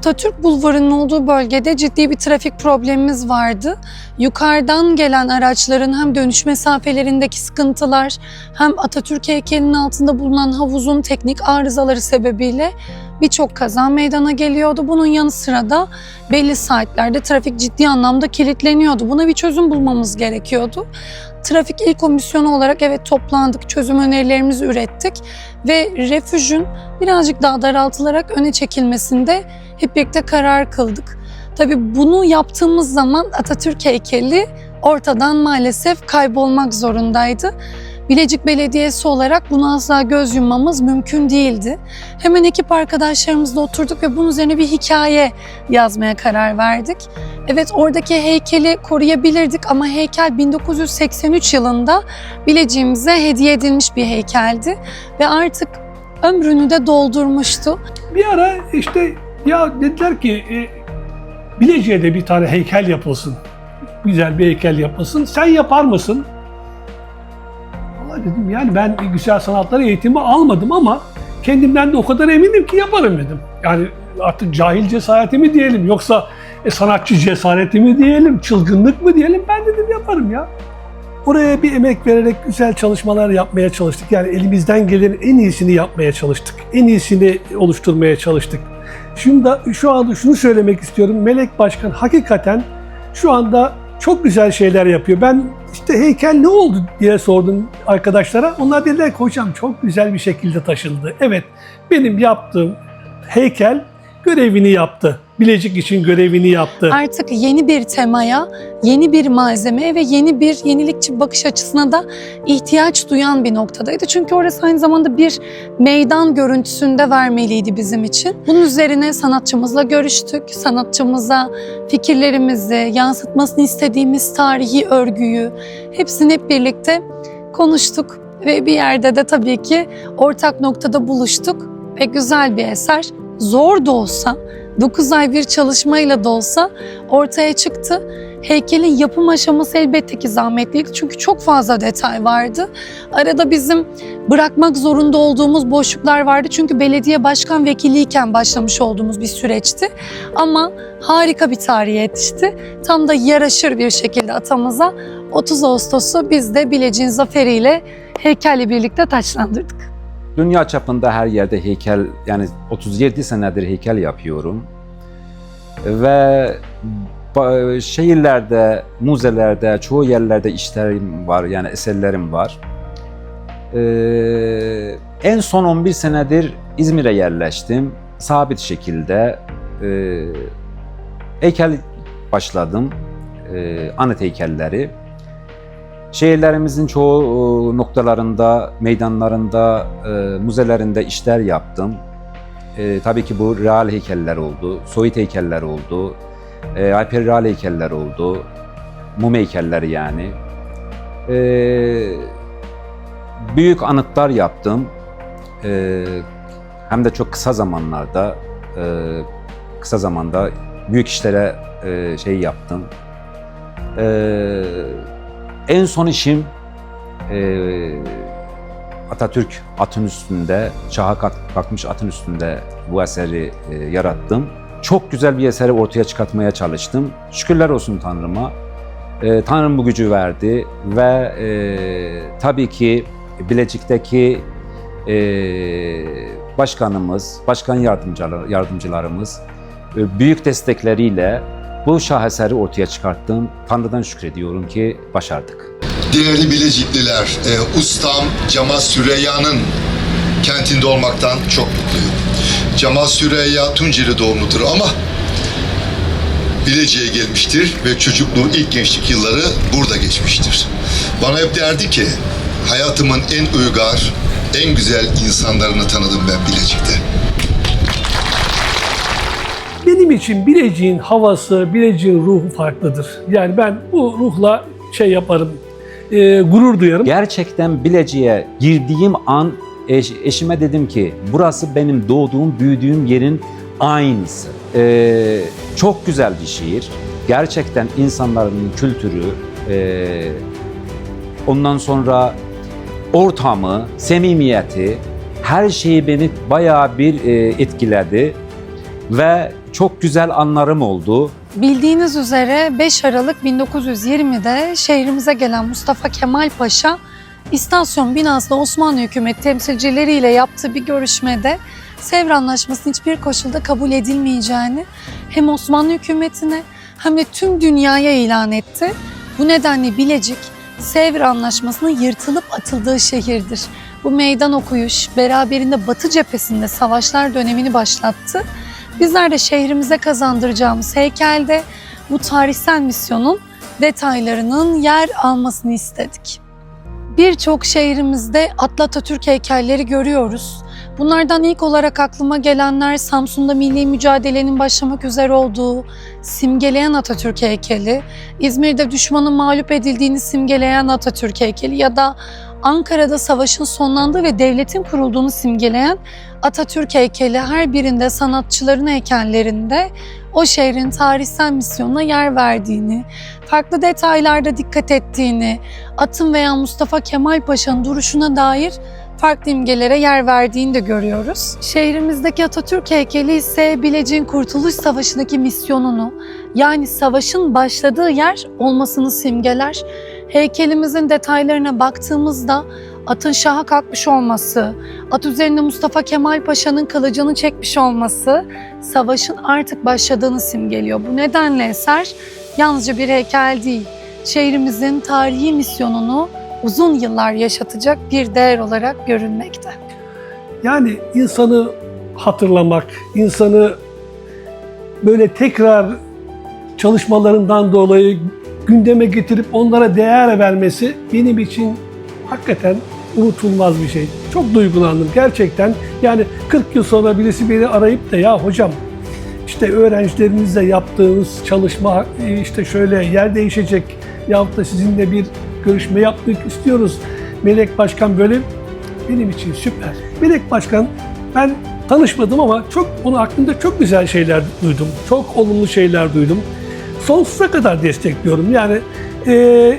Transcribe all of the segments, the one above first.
Atatürk Bulvarı'nın olduğu bölgede ciddi bir trafik problemimiz vardı. Yukarıdan gelen araçların hem dönüş mesafelerindeki sıkıntılar hem Atatürk heykelinin altında bulunan havuzun teknik arızaları sebebiyle birçok kaza meydana geliyordu. Bunun yanı sıra da belli saatlerde trafik ciddi anlamda kilitleniyordu. Buna bir çözüm bulmamız gerekiyordu. Trafik İl Komisyonu olarak evet toplandık, çözüm önerilerimizi ürettik ve refüjün birazcık daha daraltılarak öne çekilmesinde hep birlikte karar kıldık. Tabii bunu yaptığımız zaman Atatürk heykeli ortadan maalesef kaybolmak zorundaydı. Bilecik Belediyesi olarak buna asla göz yummamız mümkün değildi. Hemen ekip arkadaşlarımızla oturduk ve bunun üzerine bir hikaye yazmaya karar verdik. Evet oradaki heykeli koruyabilirdik ama heykel 1983 yılında Bilecik'imize hediye edilmiş bir heykeldi ve artık ömrünü de doldurmuştu. Bir ara işte ya dediler ki e, Bilecik'e de bir tane heykel yapılsın. Güzel bir heykel yapılsın. Sen yapar mısın? Dedim yani ben güzel sanatları eğitimi almadım ama kendimden de o kadar eminim ki yaparım dedim. Yani artık cahil cesareti mi diyelim yoksa e, sanatçı cesareti mi diyelim, çılgınlık mı diyelim ben dedim yaparım ya. Oraya bir emek vererek güzel çalışmalar yapmaya çalıştık. Yani elimizden gelenin en iyisini yapmaya çalıştık. En iyisini oluşturmaya çalıştık. Şimdi şu anda şunu söylemek istiyorum. Melek Başkan hakikaten şu anda çok güzel şeyler yapıyor. Ben işte heykel ne oldu diye sordum arkadaşlara. Onlar dediler ki hocam çok güzel bir şekilde taşındı. Evet benim yaptığım heykel görevini yaptı. Bilecik için görevini yaptı. Artık yeni bir temaya, yeni bir malzemeye ve yeni bir yenilikçi bakış açısına da ihtiyaç duyan bir noktadaydı. Çünkü orası aynı zamanda bir meydan görüntüsünde vermeliydi bizim için. Bunun üzerine sanatçımızla görüştük. Sanatçımıza fikirlerimizi, yansıtmasını istediğimiz tarihi örgüyü hepsini hep birlikte konuştuk. Ve bir yerde de tabii ki ortak noktada buluştuk ve güzel bir eser zor da olsa 9 ay bir çalışmayla da olsa ortaya çıktı. Heykelin yapım aşaması elbette ki zahmetliydi çünkü çok fazla detay vardı. Arada bizim bırakmak zorunda olduğumuz boşluklar vardı çünkü belediye başkan vekiliyken başlamış olduğumuz bir süreçti. Ama harika bir tarihe yetişti. Tam da yaraşır bir şekilde atamıza 30 Ağustos'u biz de Bilecik'in zaferiyle heykelle birlikte taçlandırdık. Dünya çapında her yerde heykel, yani 37 senedir heykel yapıyorum. Ve şehirlerde, müzelerde, çoğu yerlerde işlerim var, yani eserlerim var. Ee, en son 11 senedir İzmir'e yerleştim. Sabit şekilde e, heykel başladım, e, anıt heykelleri. Şehirlerimizin çoğu e, noktalarında, meydanlarında, e, müzelerinde işler yaptım. E, tabii ki bu real heykeller oldu, soyut heykeller oldu, e, hyperreal heykeller oldu, mum heykelleri yani. Büyük anıtlar yaptım. Hem de çok kısa zamanlarda, kısa zamanda büyük işlere şey yaptım. E, en son işim eee, Atatürk atın üstünde, kalk- kalkmış atın üstünde bu eseri eee, yarattım. Çok güzel bir eseri ortaya çıkartmaya çalıştım. Şükürler olsun Tanrıma. Eee, Tanrım bu gücü verdi ve eee, tabii ki Bilecik'teki eee, başkanımız, başkan yardımcılar, yardımcılarımız e, büyük destekleriyle bu şaheseri ortaya çıkarttım. Tanrı'dan şükrediyorum ki başardık. Değerli Bilecikliler, e, ustam Cemal Süreyya'nın kentinde olmaktan çok mutluyum. Cemal Süreyya Tunceli doğumludur ama Bilecik'e gelmiştir ve çocukluğu ilk gençlik yılları burada geçmiştir. Bana hep derdi ki hayatımın en uygar, en güzel insanlarını tanıdım ben Bilecik'te. Benim için Bilecik'in havası, Bilecik'in ruhu farklıdır. Yani ben bu ruhla şey yaparım, e, gurur duyarım. Gerçekten Bilecik'e girdiğim an eş- eşime dedim ki burası benim doğduğum, büyüdüğüm yerin aynısı. Ee, çok güzel bir şehir. Gerçekten insanların kültürü, ee, ondan sonra ortamı, samimiyeti, her şeyi beni bayağı bir ee, etkiledi. Ve çok güzel anlarım oldu. Bildiğiniz üzere 5 Aralık 1920'de şehrimize gelen Mustafa Kemal Paşa istasyon binasında Osmanlı hükümeti temsilcileriyle yaptığı bir görüşmede Sevr Anlaşması'nın hiçbir koşulda kabul edilmeyeceğini hem Osmanlı hükümetine hem de tüm dünyaya ilan etti. Bu nedenle Bilecik Sevr Anlaşması'nın yırtılıp atıldığı şehirdir. Bu meydan okuyuş beraberinde Batı cephesinde savaşlar dönemini başlattı. Bizler de şehrimize kazandıracağımız heykelde bu tarihsel misyonun detaylarının yer almasını istedik. Birçok şehrimizde Atlı Atatürk heykelleri görüyoruz. Bunlardan ilk olarak aklıma gelenler Samsun'da milli mücadelenin başlamak üzere olduğu simgeleyen Atatürk heykeli, İzmir'de düşmanın mağlup edildiğini simgeleyen Atatürk heykeli ya da Ankara'da savaşın sonlandığı ve devletin kurulduğunu simgeleyen Atatürk heykeli her birinde sanatçıların heykellerinde o şehrin tarihsel misyonuna yer verdiğini, farklı detaylarda dikkat ettiğini, atın veya Mustafa Kemal Paşa'nın duruşuna dair farklı imgelere yer verdiğini de görüyoruz. Şehrimizdeki Atatürk heykeli ise Bilecik'in Kurtuluş Savaşı'ndaki misyonunu yani savaşın başladığı yer olmasını simgeler. Heykelimizin detaylarına baktığımızda atın şaha kalkmış olması, at üzerinde Mustafa Kemal Paşa'nın kılıcını çekmiş olması savaşın artık başladığını simgeliyor. Bu nedenle eser yalnızca bir heykel değil, şehrimizin tarihi misyonunu uzun yıllar yaşatacak bir değer olarak görünmekte. Yani insanı hatırlamak, insanı böyle tekrar çalışmalarından dolayı gündeme getirip onlara değer vermesi benim için hakikaten unutulmaz bir şey. Çok duygulandım gerçekten. Yani 40 yıl sonra birisi beni arayıp da ya hocam işte öğrencilerinizle yaptığınız çalışma e, işte şöyle yer değişecek yahut da sizinle bir görüşme yapmak istiyoruz. Melek Başkan böyle benim için süper. Melek Başkan ben tanışmadım ama çok onun hakkında çok güzel şeyler duydum. Çok olumlu şeyler duydum. Sonsuza kadar destekliyorum. Yani e,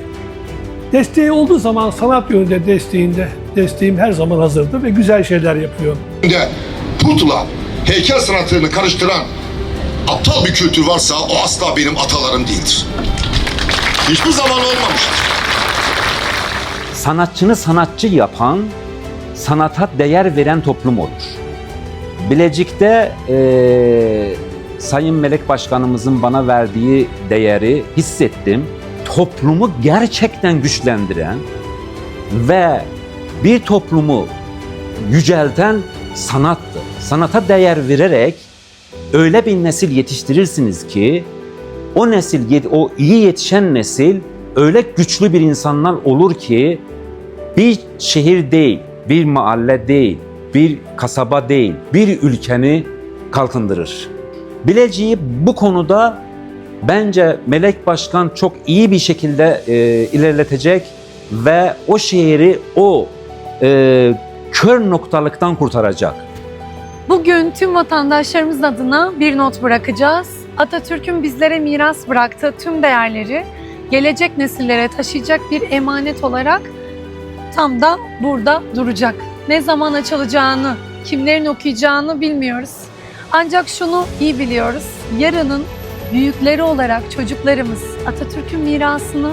desteği olduğu zaman sanat yönünde desteğinde desteğim her zaman hazırdır ve güzel şeyler yapıyor. de putla heykel sanatını karıştıran aptal bir kültür varsa o asla benim atalarım değildir. Hiçbir zaman olmamıştır. Sanatçını sanatçı yapan, sanata değer veren toplum olur. Bilecik'te eee, Sayın Melek Başkanımızın bana verdiği değeri hissettim. Toplumu gerçekten güçlendiren ve bir toplumu yücelten sanattır. Sanata değer vererek öyle bir nesil yetiştirirsiniz ki o nesil, o iyi yetişen nesil öyle güçlü bir insanlar olur ki bir şehir değil, bir mahalle değil, bir kasaba değil, bir ülkeni kalkındırır. Bilecik'i bu konuda bence Melek Başkan çok iyi bir şekilde e, ilerletecek ve o şehri o e, kör noktalıktan kurtaracak. Bugün tüm vatandaşlarımız adına bir not bırakacağız. Atatürk'ün bizlere miras bıraktığı tüm değerleri gelecek nesillere taşıyacak bir emanet olarak tam da burada duracak. Ne zaman açılacağını, kimlerin okuyacağını bilmiyoruz. Ancak şunu iyi biliyoruz. Yarının büyükleri olarak çocuklarımız Atatürk'ün mirasını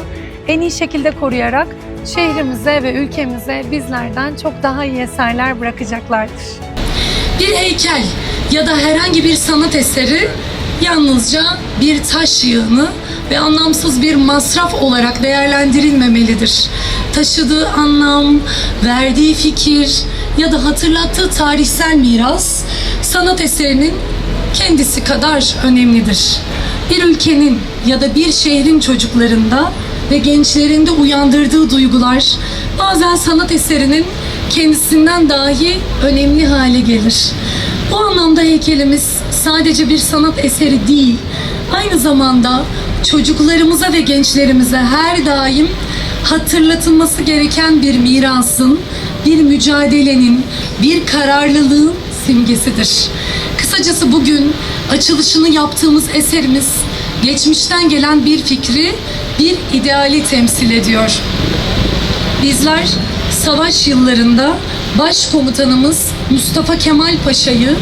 en iyi şekilde koruyarak şehrimize ve ülkemize bizlerden çok daha iyi eserler bırakacaklardır. Bir heykel ya da herhangi bir sanat eseri yalnızca bir taş yığını ve anlamsız bir masraf olarak değerlendirilmemelidir. Taşıdığı anlam, verdiği fikir ya da hatırlattığı tarihsel miras sanat eserinin kendisi kadar önemlidir. Bir ülkenin ya da bir şehrin çocuklarında ve gençlerinde uyandırdığı duygular bazen sanat eserinin kendisinden dahi önemli hale gelir. Bu anlamda heykelimiz sadece bir sanat eseri değil, aynı zamanda çocuklarımıza ve gençlerimize her daim hatırlatılması gereken bir mirasın, bir mücadelenin, bir kararlılığın simgesidir. Kısacası bugün açılışını yaptığımız eserimiz geçmişten gelen bir fikri, bir ideali temsil ediyor. Bizler savaş yıllarında Başkomutanımız Mustafa Kemal Paşa'yı,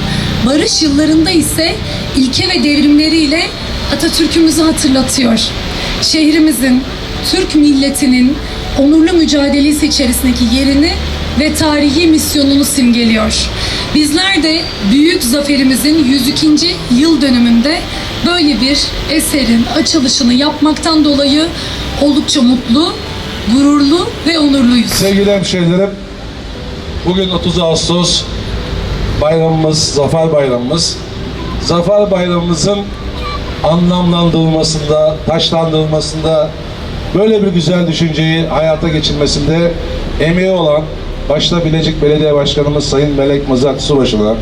barış yıllarında ise ilke ve devrimleriyle Atatürk'ümüzü hatırlatıyor. Şehrimizin, Türk milletinin onurlu mücadelesi içerisindeki yerini ve tarihi misyonunu simgeliyor. Bizler de büyük zaferimizin 102. yıl dönümünde böyle bir eserin açılışını yapmaktan dolayı oldukça mutlu, gururlu ve onurluyuz. Sevgili hemşehrilerim, bugün 30 Ağustos bayramımız, Zafer Bayramımız. Zafer Bayramımızın anlamlandırılmasında, taşlandırılmasında, böyle bir güzel düşünceyi hayata geçirmesinde emeği olan başta Bilecik Belediye Başkanımız Sayın Melek Mızrak Subaşı'na,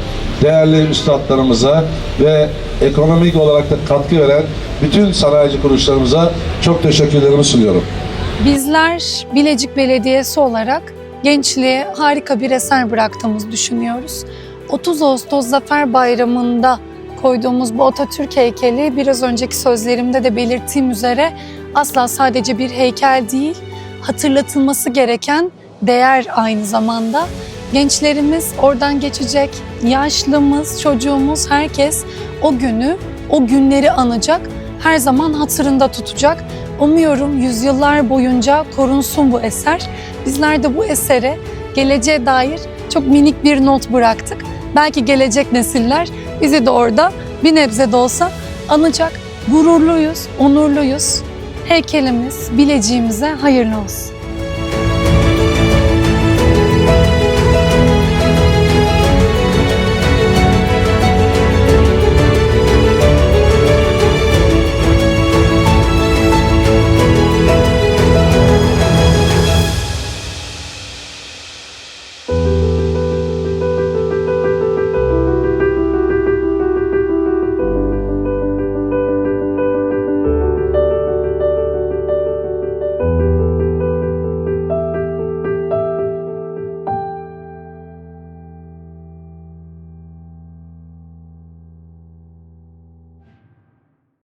değerli üstadlarımıza ve ekonomik olarak da katkı veren bütün sanayici kuruluşlarımıza çok teşekkürlerimi sunuyorum. Bizler Bilecik Belediyesi olarak gençliğe harika bir eser bıraktığımızı düşünüyoruz. 30 Ağustos Zafer Bayramı'nda koyduğumuz bu Atatürk heykeli biraz önceki sözlerimde de belirttiğim üzere asla sadece bir heykel değil, hatırlatılması gereken değer aynı zamanda. Gençlerimiz oradan geçecek, yaşlımız, çocuğumuz, herkes o günü, o günleri anacak, her zaman hatırında tutacak. Umuyorum yüzyıllar boyunca korunsun bu eser. Bizler de bu esere geleceğe dair çok minik bir not bıraktık. Belki gelecek nesiller bizi de orada bir nebze de olsa anacak. Gururluyuz, onurluyuz. Heykelimiz, bileciğimize hayırlı olsun.